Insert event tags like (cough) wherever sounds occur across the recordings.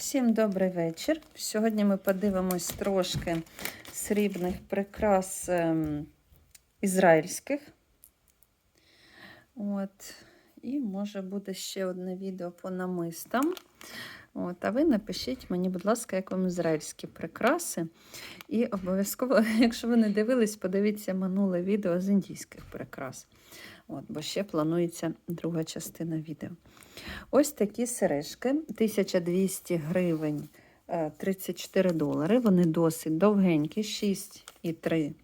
Всім добрий вечір. Сьогодні ми подивимось трошки срібних прикрас ем, ізраїльських. От. І може буде ще одне відео по намистам. От, а ви напишіть мені, будь ласка, як вам ізраїльські прикраси. І обов'язково, (laughs) якщо ви не дивились, подивіться минуле відео з індійських прикрас. От, бо ще планується друга частина відео. Ось такі сережки, 1200 гривень, е, 34 долари. Вони досить довгенькі, 6,3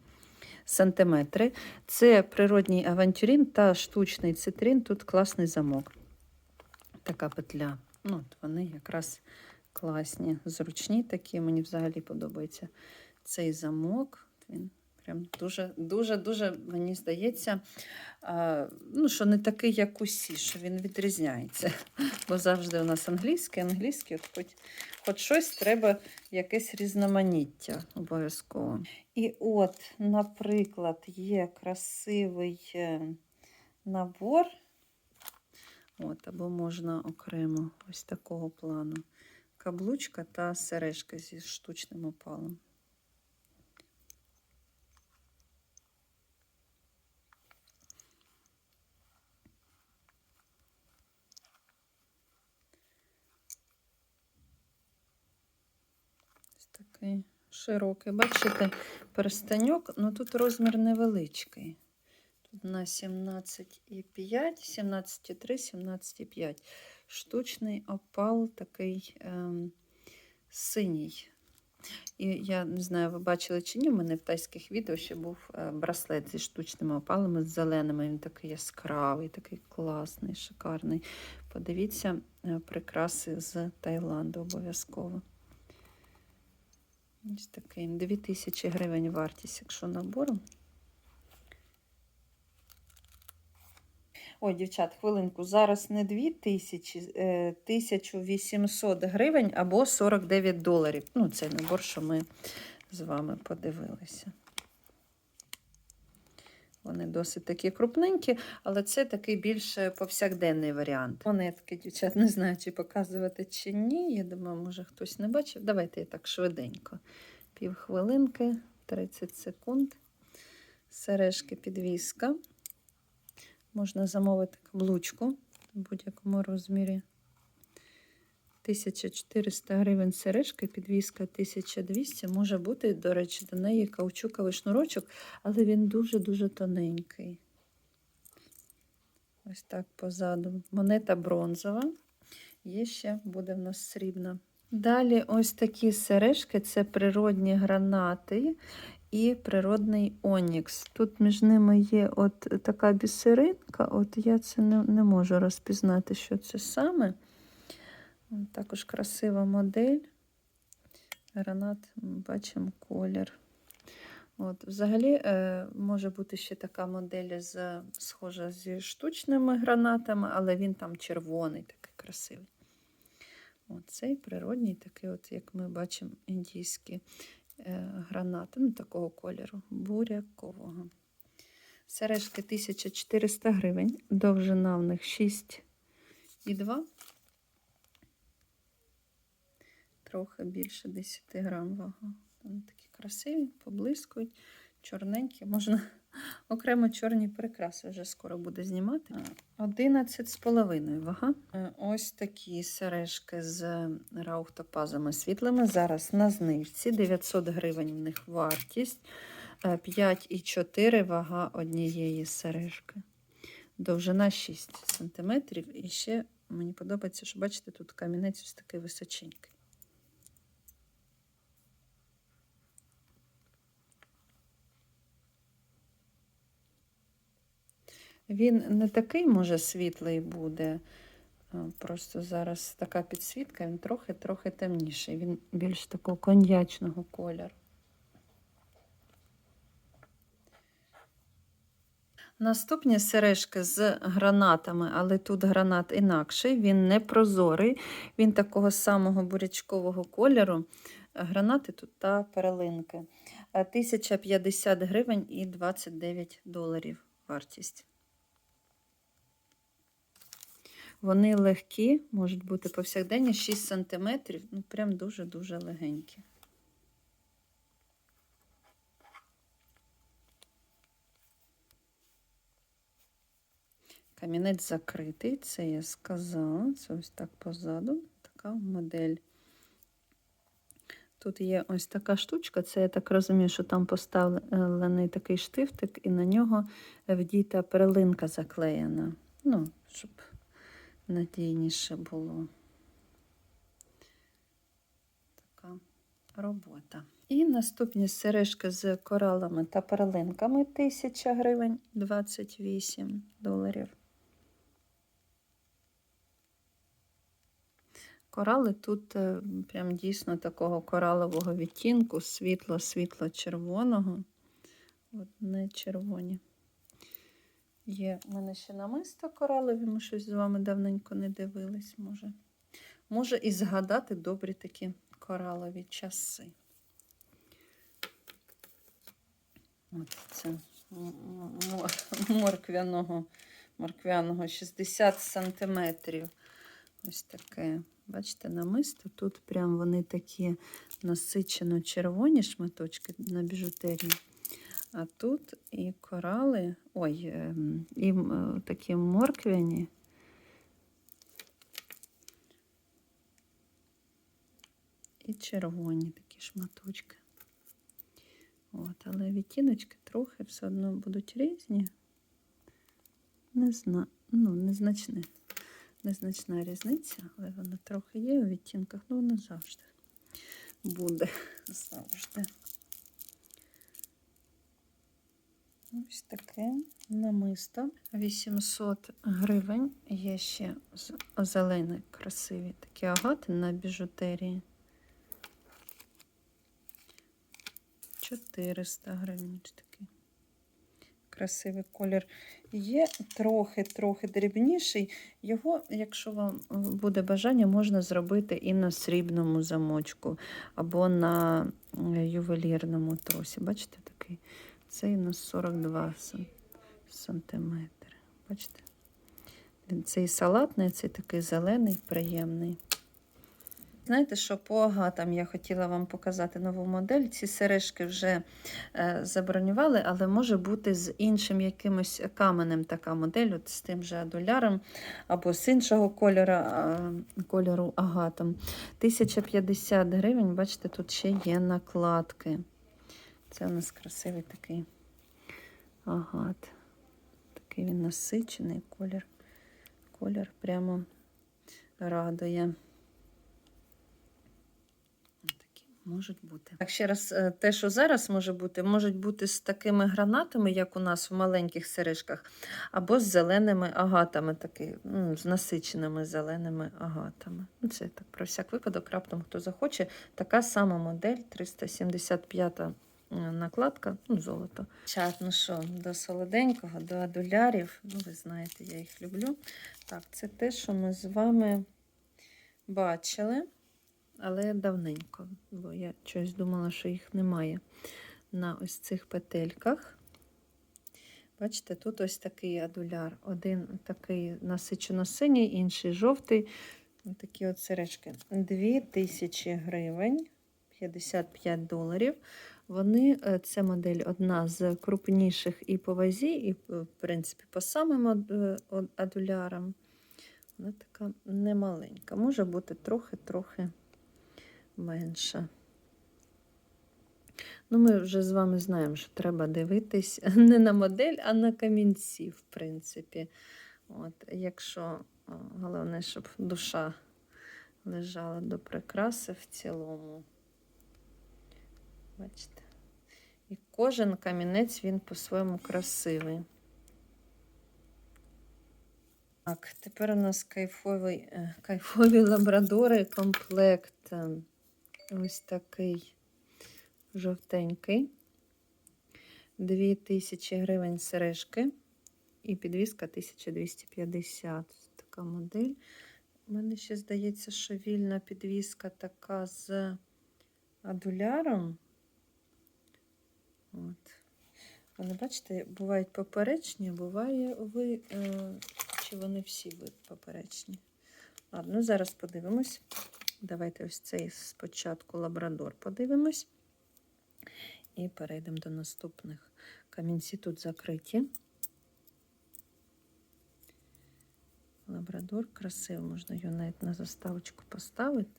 сантиметри. Це природній авантюрин та штучний цитрин. Тут класний замок. Така петля. Ну, от Вони якраз класні, зручні такі. Мені взагалі подобається цей замок. Він прям дуже, дуже, дуже, мені здається, ну, що не такий, як усі, що він відрізняється. Бо завжди у нас англійський, англійський, хоч, хоч щось треба, якесь різноманіття обов'язково. І от, наприклад, є красивий е, набор. От, або можна окремо ось такого плану. Каблучка та сережка зі штучним опалом. Ось такий широкий. Бачите, перстаньок, ну тут розмір невеличкий. Тут на 17,5, 17,3, 17,5. Штучний опал такий ем, синій. І я не знаю, ви бачили чи ні, у мене в тайських відео ще був е, браслет зі штучними опалами, з зеленими. Він такий яскравий, такий класний, шикарний. Подивіться е, прикраси з Таїланду обов'язково. Ось такий 2000 гривень вартість, якщо набором. Ой, дівчат, хвилинку, зараз не 2000, е, 1800 гривень або 49 доларів. Ну, це набор, що ми з вами подивилися. Вони досить такі крупненькі, але це такий більш повсякденний варіант. Монетки, дівчат, не знаю, чи показувати, чи ні. Я думаю, може хтось не бачив. Давайте я так швиденько. Півхвилинки, 30 секунд. Сережки підвіска. Можна замовити каблучку в будь-якому розмірі. 1400 гривень сережка, підвіска 1200. Може бути, до речі, до неї каучуковий шнурочок, але він дуже-дуже тоненький. Ось так позаду. Монета бронзова. Є ще буде в нас срібна. Далі ось такі сережки це природні гранати і природний онікс. Тут між ними є от така бісеринка, от я це не, не можу розпізнати, що це саме. Також красива модель. Гранат, бачимо колір. От, Взагалі е, може бути ще така модель з, схожа зі штучними гранатами, але він там червоний, такий красивий. От, цей природній, такий, от, як ми бачимо, індійський е, гранати, ну, такого кольору, бурякового. Сережки 1400 гривень, довжина в них 6,2. Трохи більше 10 грам вага. Вони такі красиві, поблискують, чорненькі. Можна (laughs) окремо чорні прикраси вже скоро буде знімати. 11,5 вага. Е, Ось такі сережки з раухтопазами світлими. Зараз на знижці 900 гривень в них вартість. 5,4 вага однієї сережки. Довжина 6 см. І ще мені подобається, що бачите, тут камінець ось такий височенький. Він не такий, може, світлий буде. Просто зараз така підсвітка, він трохи-трохи темніший. Він більш такого коньячного кольору. Наступні сережки з гранатами, але тут гранат інакший, він не прозорий, він такого самого бурячкового кольору. Гранати тут та перелинки. 1050 гривень і 29 доларів вартість. Вони легкі, можуть бути повсякденні 6 см, ну прям дуже-дуже легенькі. Камінець закритий, це я сказала. Це ось так позаду, така модель. Тут є ось така штучка, це я так розумію, що там поставлений такий штифтик, і на нього вдіта перлинка заклеєна. Ну, щоб надійніше було. Така робота. І наступні сережки з коралами та перлинками 1000 гривень 28 доларів. Корали тут е, прям дійсно такого коралового відтінку, світло-світло-червоного. От не червоні. Є в мене ще намисто коралові, ми щось з вами давненько не дивились, може. Може і згадати добрі такі коралові часи. От це морквяного, морквяного 60 сантиметрів. Ось таке. Бачите, намисто. Тут прям вони такі насичено червоні шматочки на біжутерії. А тут і корали, ой, ем, і такі морквяні. І червоні такі шматочки. От, але відтіночки трохи все одно будуть різні. Не ну, незначне. Незначна різниця, але вона трохи є у відтінках, ну вона завжди буде. (laughs) Завжди. Ось таке намисто. 800 гривень. Є ще зелені красиві такі агати на біжутерії. 400 гривень. такий красивий колір. Є трохи-трохи дрібніший. Його, якщо вам буде бажання, можна зробити і на срібному замочку, або на е, ювелірному тросі. Бачите такий? Цей на 42 сан- сантиметри. Бачите? Цей салатний, цей такий зелений, приємний. Знаєте, що по агатам я хотіла вам показати нову модель. Ці сережки вже е, забронювали, але може бути з іншим якимось каменем така модель, от з тим же адуляром або з іншого кольора, а, кольору агатом. 1050 гривень, бачите, тут ще є накладки. Це у нас красивий такий агат. Такий він насичений колір. Колір прямо радує. Можуть бути. Так, ще раз, е, те, що зараз може бути, можуть бути з такими гранатами, як у нас в маленьких сережках, або з зеленими агатами, такі, ну, з насиченими зеленими агатами. Ну, Це так про всяк випадок, раптом хто захоче. Така сама модель 375 е, накладка, ну, золото. Чат, ну що, до солоденького, до адулярів. Ну, ви знаєте, я їх люблю. Так, це те, що ми з вами бачили але давненько, бо я щось думала, що їх немає на ось цих петельках. Бачите, тут ось такий адуляр. Один такий насичено-синій, інший жовтий. Такі от сережки. 2000 гривень, 55 доларів. Вони, е, це модель одна з крупніших і по вазі, і, в принципі, по самим е, адулярам. Вона така немаленька. Може бути трохи-трохи менша. Ну, ми вже з вами знаємо, що треба дивитись (laughs) не на модель, а на камінці, в принципі. От, якщо головне, щоб душа лежала до прикраси в цілому. Бачите? І кожен камінець він по-своєму красивий. Так, тепер у нас кайфовий, е, кайфові лабрадори комплект. Ось такий жовтенький. 2000 гривень сережки і підвіска 1250. Така модель. У мене ще здається, що вільна підвіска така з адуляром. От. Вони, бачите, бувають поперечні, буває ви, е, Чи вони всі ви- поперечні? Ладно, зараз подивимось. Давайте ось цей спочатку лабрадор подивимось. І перейдемо до наступних. Камінці тут закриті. Лабрадор красивий, можна його навіть на заставочку поставити.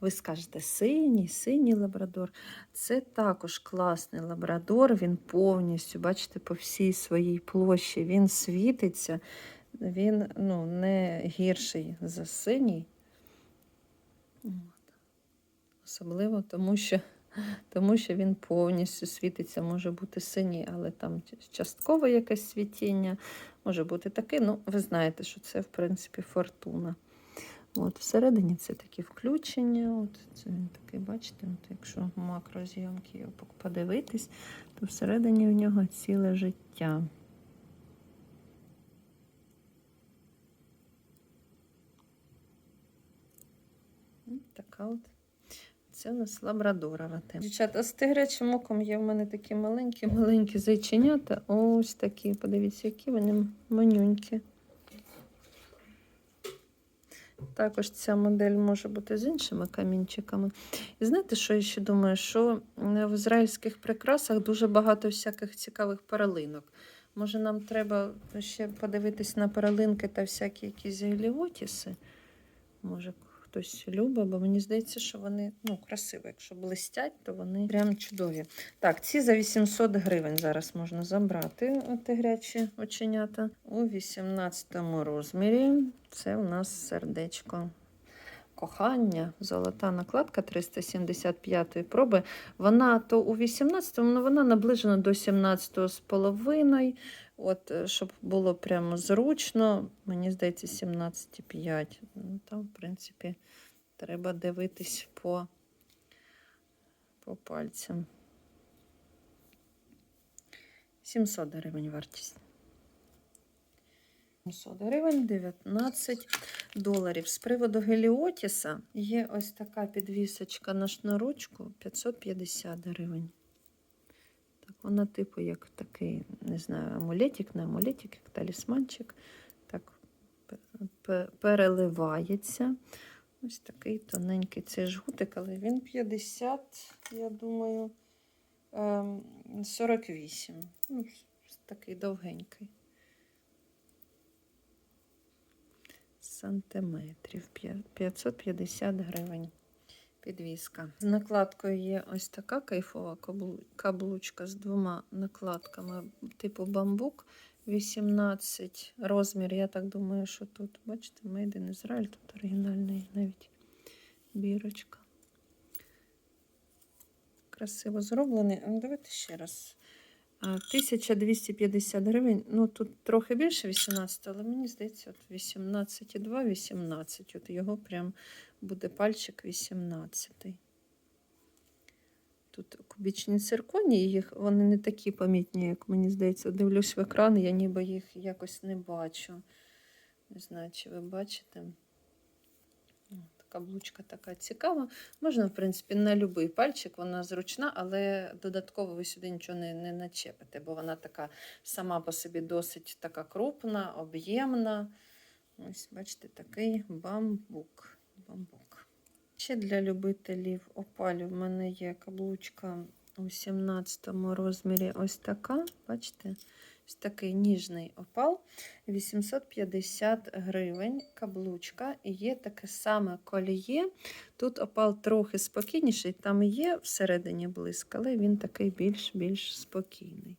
Ви скажете, синій, синій лабрадор. Це також класний лабрадор. Він повністю, бачите, по всій своїй площі він світиться. Він ну, не гірший за синій. Особливо тому що, тому що він повністю світиться, може бути синій, але там часткове якесь світіння, може бути таке. Ну, ви знаєте, що це, в принципі, фортуна. От, всередині це такі включення. От, це він такий, бачите, от, якщо макрозйомки подивитись, то всередині в нього ціле життя. Така от. Це у нас лабрадорова тема. Дівчата, з тигрячим оком є в мене такі маленькі-маленькі зайченята. Ось такі. Подивіться, які вони манюнькі. Також ця модель може бути з іншими камінчиками. І знаєте, що я ще думаю? Що в ізраїльських прикрасах дуже багато всяких цікавих перелинок. Може, нам треба ще подивитись на перелинки та всякі якісь геліотіси? Може, хтось любить, бо мені здається, що вони ну, красиві. Якщо блистять, то вони прям чудові. Так, ці за 800 гривень зараз можна забрати тигрячі оченята. У 18 розмірі це у нас сердечко. Кохання, золота накладка 375 проби. Вона то у 18-му, але вона наближена до 17 з половиною. От, щоб було прямо зручно, мені здається, 17,5. Ну, там, в принципі, треба дивитись по, по пальцям. 700 гривень вартість. 700 гривень, 19 доларів. З приводу Геліотіса є ось така підвісочка на шнурочку 550 гривень. Вона, типу, як такий, не знаю, амулетик, не амулетик, як талісманчик. Так переливається. Ось такий тоненький цей жгутик, але він 50, я думаю, 48. Ну, такий довгенький. Сантиметрів 550 гривень. Підвіска. З накладкою є ось така кайфова каблучка з двома накладками, типу бамбук 18 розмір. Я так думаю, що тут, бачите, Made in Israel, тут оригінальний навіть бірочка. Красиво зроблений. Давайте ще раз. 1250 гривень. Ну, тут трохи більше 18, але мені здається, от 18,2, 18. От його прям буде пальчик 18. Тут кубічні цирконі, їх вони не такі помітні, як мені здається. Дивлюсь в екран, я ніби їх якось не бачу. Не знаю, чи ви бачите. Каблучка така цікава. Можна, в принципі, на будь-який пальчик, вона зручна, але додатково ви сюди нічого не, не начепите, бо вона така сама по собі досить така крупна, об'ємна. Ось, бачите, такий бамбук. бамбук. Ще для любителів опалів в мене є каблучка у 17 розмірі. Ось така, бачите? Ось такий ніжний опал. 850 гривень каблучка. І є таке саме коліє. Тут опал трохи спокійніший, там є всередині блиск, але він такий більш-більш спокійний.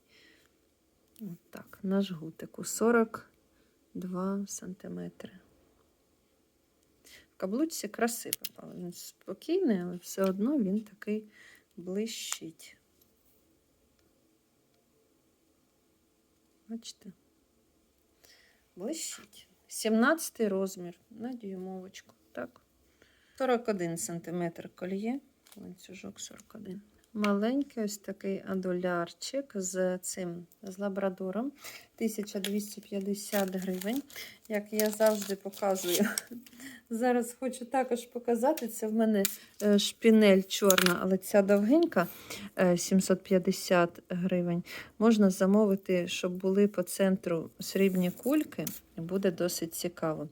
От так, на жгутику 42 см. В каблучці красивий опал. Він спокійний, але все одно він такий блищить. Бачите? Блищить. 17 розмір на дюймовочку. Так. 41 см кольє, ланцюжок 41. Маленький ось такий адулярчик з цим з лабрадором. 1250 гривень. Як я завжди показую. (laughs) Зараз хочу також показати. Це в мене е, шпінель чорна, але ця довгенька е, 750 гривень. Можна замовити, щоб були по центру срібні кульки, буде досить цікаво.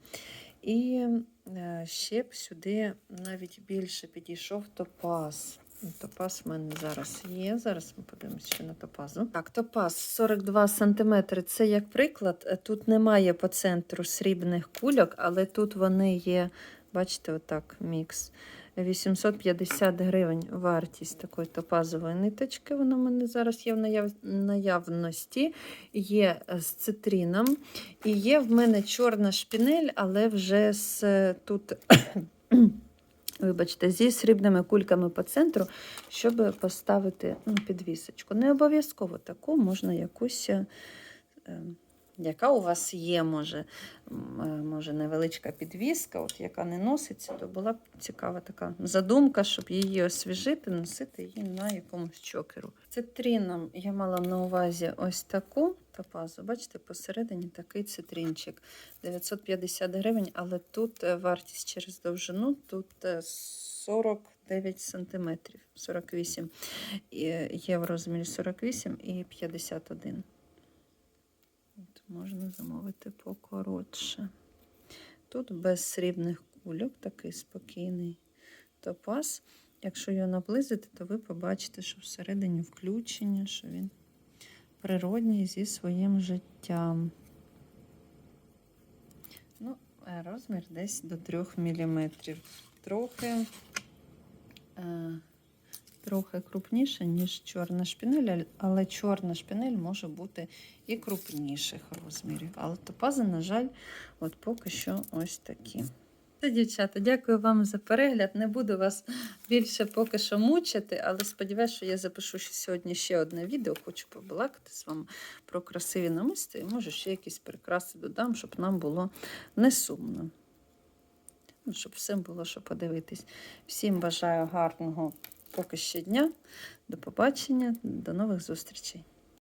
І е, ще б сюди навіть більше підійшов топаз. Топаз в мене зараз є. Зараз ми подивимося ще на топазу. Так, топаз 42 см. Це як приклад. Е, Тут немає по центру срібних кульок, але тут вони є, бачите, отак мікс. 850 гривень вартість такої топазової ниточки. Вона в мене зараз є в наяв... наявності. Є з цитрином. І є в мене чорна шпінель, але вже з е, тут. Вибачте, зі срібними кульками по центру, щоб поставити ну, підвісочку. Не обов'язково таку, можна якусь, е, е, яка у вас є, може, е, може невеличка підвіска, от яка не носиться, то була б цікава така задумка, щоб її освіжити, носити її на якомусь чокеру. Цитрином я мала на увазі ось таку топазу. Бачите, посередині такий цитринчик. 950 гривень, але тут е, вартість через довжину, тут е, 49 сантиметрів, 48. І е, Є в розмірі 48 і 51. От можна замовити покоротше. Тут без срібних кульок, такий спокійний топаз. Якщо його наблизити, то ви побачите, що всередині включення, що він природній зі своїм життям. Ну, е, розмір десь до 3 мм. Трохи, е, трохи крупніше, ніж чорна шпінель, але чорна шпінель може бути і крупніших розмірів. Але топази, на жаль, от поки що ось такі. Та, дівчата, дякую вам за перегляд. Не буду вас більше поки що мучити, але сподіваюся, що я запишу сьогодні ще одне відео. Хочу побалакати з вами про красиві намисти і може ще якісь прикраси додам, щоб нам було не сумно. Ну, щоб всім було що подивитись. Всім бажаю гарного поки ще дня. До побачення, до нових зустрічей.